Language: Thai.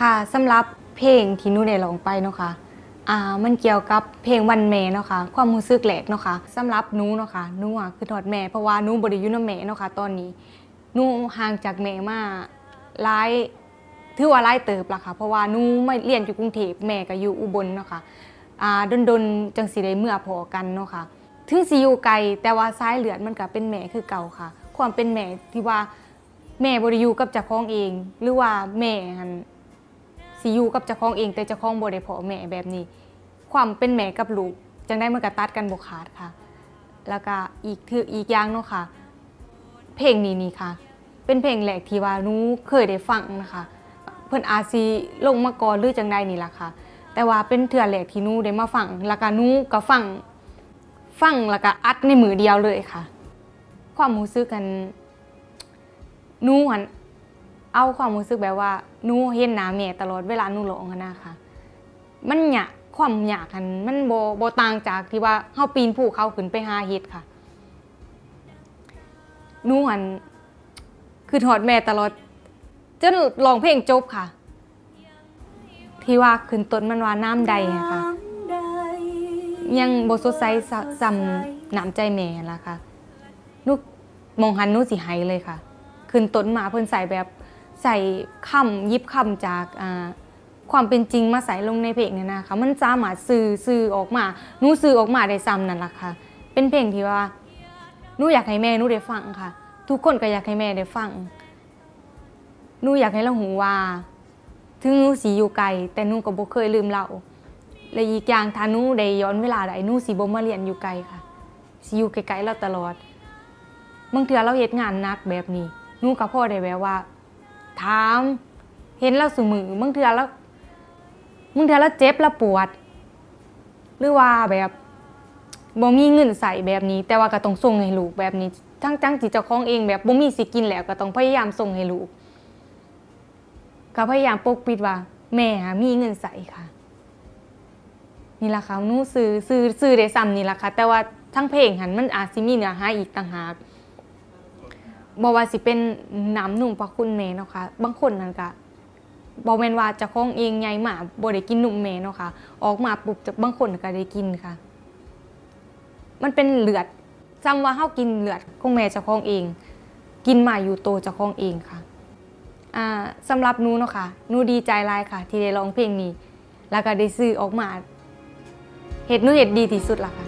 ค่ะสำหรับเพลงที่หนูได้ร้องไปเนาะค่ะอ่ามันเกี่ยวกับเพลงวันแม่เนาะค่ะความรู้สึกแหลกเนาะค่ะสำหรับหนูเนาะค่ะหนูอะคือทอดแม่เพราะว่าหนูบ่ได้อยู่นำแม่เนาะค่ะตอนนี้หนูห่างจากแม่มาหลายถือว่าหลายเติบละค่ะเพราะว่าหนูไม่เรียนอยู่กรุงเทพแม่ก็อยู่อุบลเนาะค่ะอ่าดนๆจังสิได้เมื่อพอกันเนาะค่ะถึงสิอยู่ไกลแต่ว่าสายเลือดมันก็เป็นแม่คือเก่าค่ะ ความเป็นแม่ที่ว่าแม่บ่ได้อยู่กับเจ้าของเอง หรือว่าแม่หัน สิอยู่กับเจ้าของเองแต่เจ้าของบ่ได้พอแม่แบบนี้ ความเป็นแม่กับลูกจังได้มันก็ตัดกันบ่ขาดค่ะ แล้วก็อีกคืออีกอย่างเนาะค่ะ เพลงนี้นี่ค่ะ เป็นเพลงแรกที่ว่าหนูเคยได้ฟังนะคะ เพิ่นอาจสิลงมาก่อนหรือจังใดนี่ล่ะค่ะ แต่ว่าเป็นเทื่อแรกที่หนูได้มาฟังแล้วก็หนูก็ฟังฟังแล้วก็อัดในมือเดียวเลยค่ะ ความรู้สึกกันนูหัน เอาความรู้สึกแบบว่าหนูเห็นหน้าแม่ตลอดเวลาหนูร้องอะนะคะมันหยากความหยากกันมันโบโบต่างจากที่ว่าเฮาปีนภูเขาขึ้นไปหาเฮ็ดค่ะหนูหันคือถอดแม่ตลอดจนร้องเพลงจบค่ะ ที่ว่าขึ้นต้นมันว่าน้ำใดอะค่ะ ยังบสดใสสะซ้ำน้ำใจแม่ล่ะค่ะนุกมองหันหนุสิไหายเลยค่ะ ขึ้นต้นมาเพิ่นใส่แบบ ใส่คำยิบคำจากความเป็นจริงมาใส่ลงในเพลงเนี่ยนะคะ มันสามารถสื่อสื่อออกมาหนูสื่อออกมาได้ซ้ำนั่นแหละค่ะ เป็นเพลงที่ว่าหนูอยากให้แม่หนูได้ฟังค่ะ ทุกคนก็อยากให้แม่ได้ฟังหนูอยากให้เราหูว่า ถึงหนูสิอยู่ไกลแต่หนูก็บ่เคยลืมเราและอีกอย่างถ้าหนูได้ย้อนเวลาได้หนูสิบ่มาเรียนอยู่ไกลค่ะสิอยู่ไกลๆเราตลอดบางเทื่อเราเฮ็ดงานนักแบบนี้หนูก็พ่อได้แบบว่า ถาม เห็นเราสุมือบางเทื่อแล้วบางเทื่อเราเจ็บเราปวด หรือว่าแบบบ่มีเงินใส่แบบนี้ แต่ว่าก็ต้องส่งให้ลูกแบบนี้ทั้งจังจิตเจ้าของเองแบบบ่มีสิกินแล้วก็ต้องพยายามส่งให้ลูกก็พยายามปกปิดว่า แม่มีเงินใส่ค่ะ นี่แหละค่ะนู้ซื้อซื้อซื้อได้ซ้ำนี่แหละค่ะ แต่ว่าทั้งเพลงหันมันอาจสิมีเนื้อหาอีกต่างหาก บ่ว่าสิเป็นน้ำหนุ่มพระคุณแม่เนาะค่ะบางคนนั่นก็บ่แม่นว่าจะคล้องเองใหญ่มาบ่ได้กินหนุ่มแม่เนาะค่ะ ออกมาปุ๊บจะบางคนก็ได้กินค่ะ มันเป็นเลือดซ้ำว่าเฮากินเลือดของแม่เจ้าของเอง กินมาอยู่โตเจ้าของเองค่ะอ่าสำหรับหนูเนาะค่ะหนูดีใจหลายค่ะ ที่ได้ร้องเพลงนี้ แล้วก็ได้ซื้อออกมาเห็ดหนูเห็ดดีที่สุดละค่ะ